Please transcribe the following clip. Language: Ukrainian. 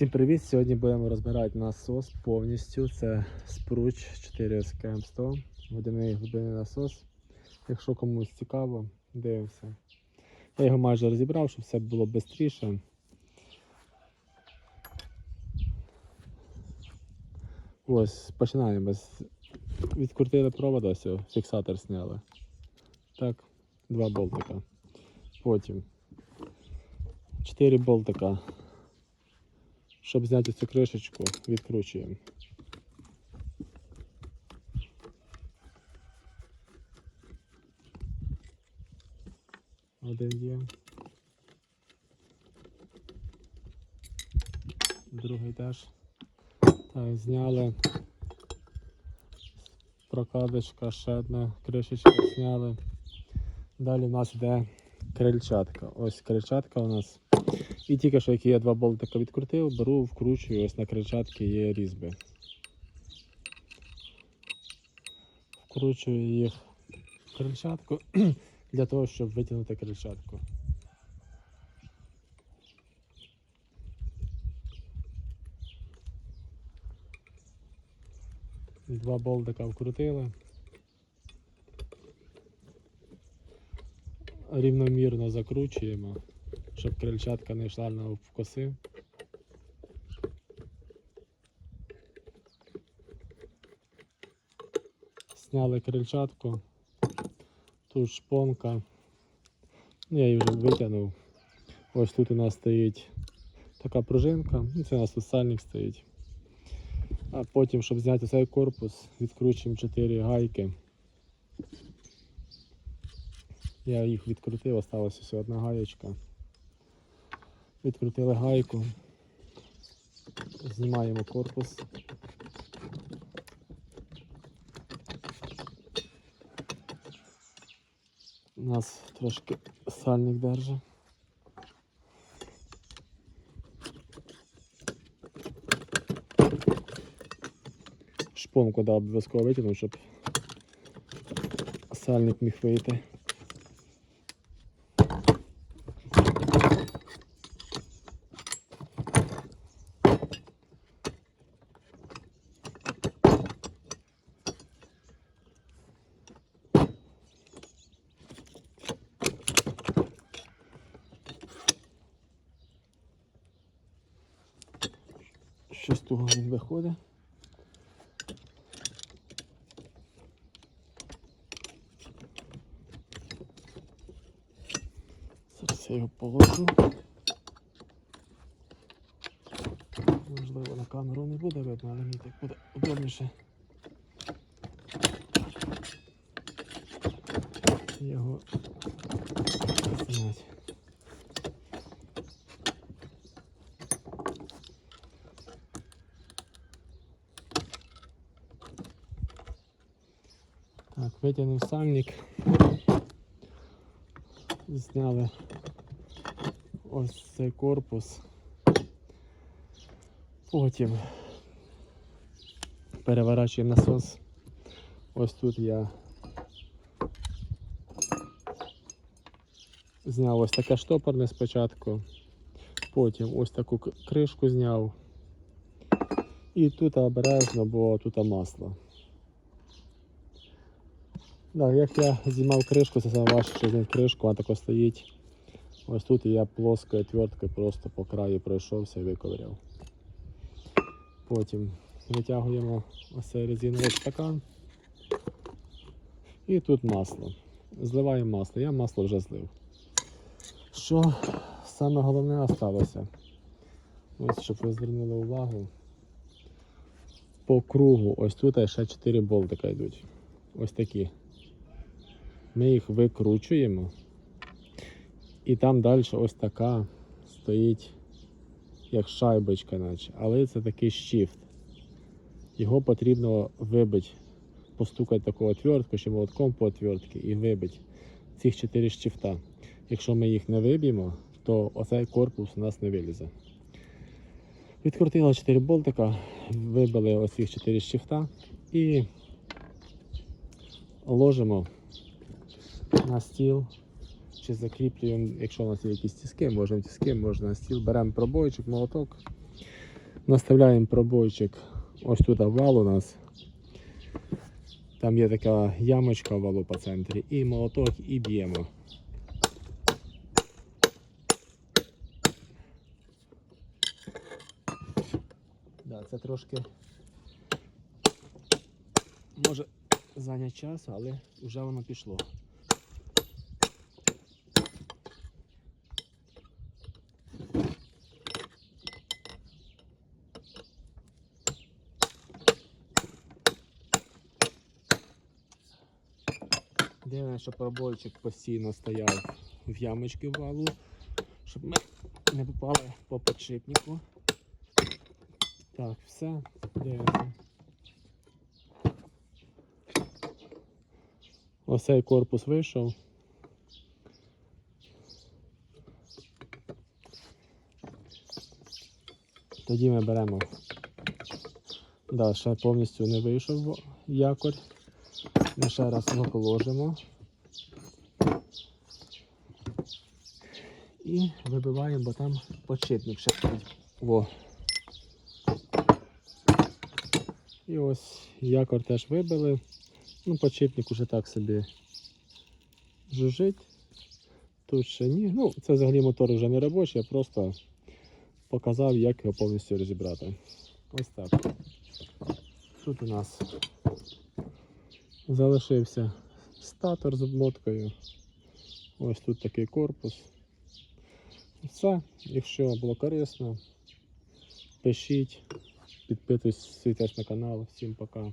Всім привіт! Сьогодні будемо розбирати насос повністю. Це спруч 4 СКМ 100 водяний глибинний насос. Якщо комусь цікаво, дивимося. Я його майже розібрав, щоб все було швидше. Ось, починаємо. Відкрутили провода, ось, фіксатор зняли. Так, два болтика. Потім 4 болтика. Щоб зняти цю кришечку, відкручуємо. Один є. Другий теж. Так, зняли. Прокладочка, ще одна кришечка зняли. Далі у нас йде крильчатка. Ось крильчатка у нас. І тільки що, як я два болтика відкрутив, беру, вкручую, ось на крильчатки є різьби. Вкручую їх в крильчатку для того, щоб витягнути крильчатку. Два болтика вкрутили. Рівномірно закручуємо щоб крильчатка не йшла на вкоси. Сняли крильчатку, тут шпонка. Ну, Я її вже витягнув. Ось тут у нас стоїть така пружинка, ну, це у нас тут сальник стоїть. А потім, щоб зняти цей корпус, відкручуємо 4 гайки. Я їх відкрутив, осталася одна гаєчка. Відкрутили гайку, знімаємо корпус. У нас трошки сальник держить. Шпонку да, обов'язково витягнув, щоб сальник міг вийти. Що з того він виходить? Зараз я його положу. Можливо, на камеру не буде видно, але мені так буде удобніше. Його зняти. Так, витягнув сальник. Зняли ось цей корпус. Потім переворачуємо насос. Ось тут я зняв ось таке штопорне спочатку, потім ось таку кришку зняв. І тут обережно, бо тут масло. Так, як я знімав кришку, це саме важче, що зняти кришку, вона тако стоїть. Ось тут я плоскою отверткою просто по краю пройшовся і виковиряв. Потім витягуємо ось цей резиновий стакан. І тут масло. Зливаємо масло. Я масло вже злив. Що саме головне осталося? Ось, щоб ви звернули увагу. По кругу, ось тут ще 4 болтика йдуть. Ось такі. Ми їх викручуємо. І там далі ось така стоїть, як шайбочка, наче. Але це такий щифт. Його потрібно вибити, постукати таку отвертку чи молотком по отвертці і вибити цих 4 щифта. Якщо ми їх не виб'ємо, то оцей корпус у нас не вилізе. Відкрутила 4 болтика, вибили оці 4 щифта і ложимо на стіл чи закріплюємо, якщо у нас є якісь тіски, можемо тіски, можна на стіл, беремо пробойчик, молоток, Наставляємо пробойчик ось тут вал у нас. Там є така ямочка валу по центрі. І молоток, і б'ємо. Да, це трошки може зайняти час, але вже воно пішло. Дивно, щоб пробойчик постійно стояв в ямочці валу, щоб ми не попали по подшипнику. Так, все, дивимося. Ось цей корпус вийшов. Тоді ми беремо. Да, ще повністю не вийшов якорь. Ми ще раз його положимо. І вибиваємо, бо там подшипник ще. Во. І ось якор теж вибили. Ну, подшипник уже так собі жужжить. Тут ще ні. Ну, це взагалі мотор вже не робочий, я просто показав, як його повністю розібрати. Ось так. Тут у нас залишився статор з обмоткою. Ось тут такий корпус. Все. Якщо було корисно, пишіть, підписуйтесь на канал. Всім пока.